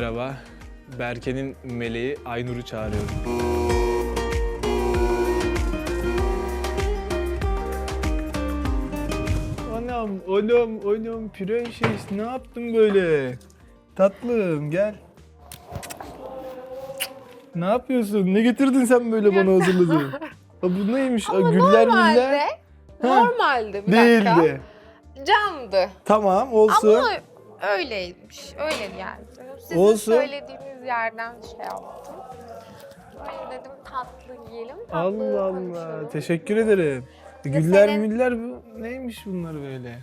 merhaba. Berke'nin meleği Aynur'u çağırıyorum. Anam, oğlum, oğlum, prenses ne yaptın böyle? Tatlım gel. Ne yapıyorsun? Ne getirdin sen böyle bana hazırladın? Ha, bu neymiş? Aa, güller Normalde, müller. Ha, normalde bir dakika. Değildi. Camdı. Tamam olsun. Ama öyleymiş. Öyle geldi. Sizin Olsun. söylediğiniz yerden şey yaptım. Böyle dedim tatlı yiyelim. Tatlı Allah Allah. konuşalım. Teşekkür ederim. Güller senin- müller bu neymiş bunlar böyle?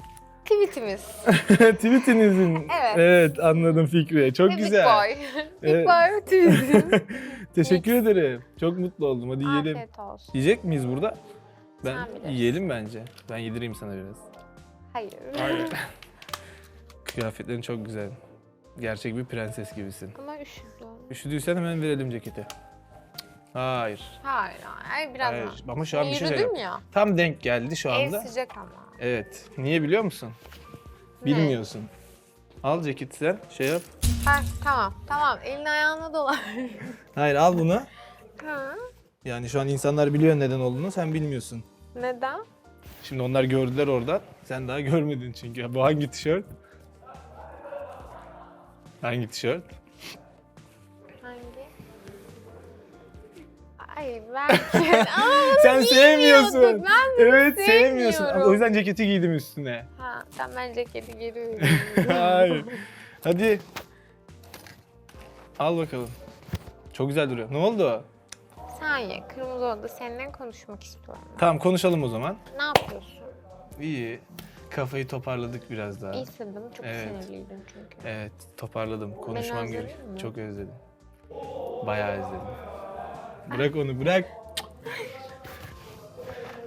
Tweetimiz. Tweetinizin. Evet. anladım Fikri. Çok Ve güzel. Big Boy. Big Evet. Boy tweetim. Teşekkür ederim. Çok mutlu oldum. Hadi yiyelim. Afiyet olsun. Yiyecek miyiz burada? Ben Sen bilirsin. yiyelim bence. Ben yedireyim sana biraz. Hayır. Kıyafetlerin çok güzel. Gerçek bir prenses gibisin. Ama üşüdüm. Üşüdüysen hemen verelim ceketi. Hayır. Hayır, hayır. Biraz Hayır. daha. Ama şu an bir şey Yürüdüm ya. Tam denk geldi şu Ev anda. sıcak ama. Evet. Niye biliyor musun? Bilmiyorsun. Al ceketi sen. Şey yap. Ha, tamam, tamam. Elini ayağına dolar. Hayır al bunu. ha, Yani şu an insanlar biliyor neden olduğunu sen bilmiyorsun. neden? Şimdi onlar gördüler oradan. Sen daha görmedin çünkü. Bu hangi tişört? Hangi tişört? Hangi? Ay belki. Ama Sen sevmiyorsun. giymiyorduk, ben evet sevmiyorsun. sevmiyorum. O yüzden ceketi giydim üstüne. ha, sen ben ceketi geri veriyorum. Hayır. Hadi. Al bakalım. Çok güzel duruyor. Ne oldu? Sen ye. Kırmızı Oda'da seninle konuşmak istiyorum. Tamam konuşalım o zaman. Ne yapıyorsun? İyi. Kafayı toparladık biraz daha. Değil mi? Çok Evet. sinirliydin çünkü. Evet, toparladım. Konuşmam gerek. mi? Çok özledim. Bayağı özledim. Bırak onu, bırak.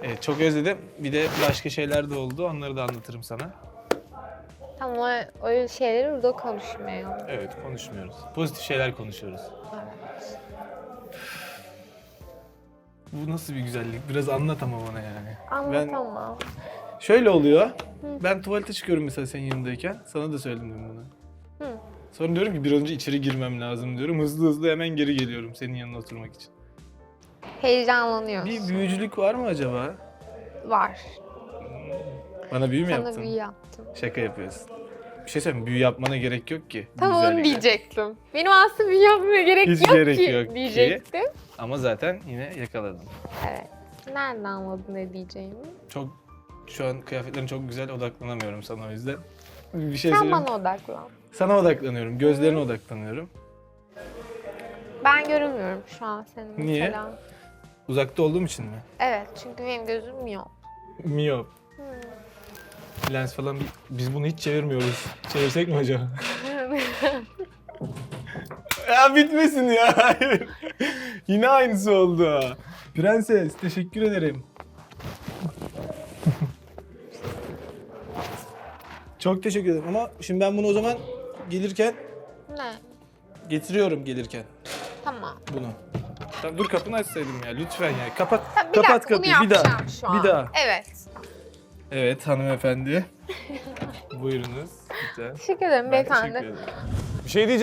Evet, çok özledim. Bir de başka şeyler de oldu. Onları da anlatırım sana. Ama öyle şeyleri burada konuşmayalım. Evet, konuşmuyoruz. Pozitif şeyler konuşuyoruz. Evet. Bu nasıl bir güzellik? Biraz anlat ama bana yani. Anlatamam. Şöyle oluyor. Ben tuvalete çıkıyorum mesela senin yanındayken. Sana da söyledim bunu. Hı. Sonra diyorum ki bir an önce içeri girmem lazım diyorum. Hızlı hızlı hemen geri geliyorum senin yanına oturmak için. Heyecanlanıyorsun. Bir büyücülük var mı acaba? Var. Bana büyü mü Sana yaptın? büyü yaptım. Şaka yapıyorsun. Bir şey söyleyeyim büyü yapmana gerek yok ki. Tam onu güzellikle. diyecektim. Benim aslında büyü yapmaya gerek Hiç yok gerek ki yok ki. diyecektim. Ama zaten yine yakaladım. Evet. Nereden anladın ne diyeceğimi? Çok şu an kıyafetlerin çok güzel odaklanamıyorum sana o yüzden. Bir şey Sen söyleyeyim. bana odaklan. Sana odaklanıyorum. Gözlerine odaklanıyorum. Ben görünmüyorum şu an senin Niye? mesela. Uzakta olduğum için mi? Evet çünkü benim gözüm yok. Miyop. Lens falan biz bunu hiç çevirmiyoruz. Çevirsek mi acaba? ya bitmesin ya. Hayır. Yine aynısı oldu. Prenses teşekkür ederim. Çok teşekkür ederim ama şimdi ben bunu o zaman gelirken ne? getiriyorum gelirken Tamam. bunu. Tamam, dur kapını açsaydım ya lütfen ya. Kapat Tamam, bir kapat dakika bunu kapıyı bir daha. yapacağım şu an. Bir daha. Evet. Evet hanımefendi. Buyurunuz. Lütfen. Teşekkür ederim Ben beyefendi. teşekkür ederim. Bir şey diyeceğim.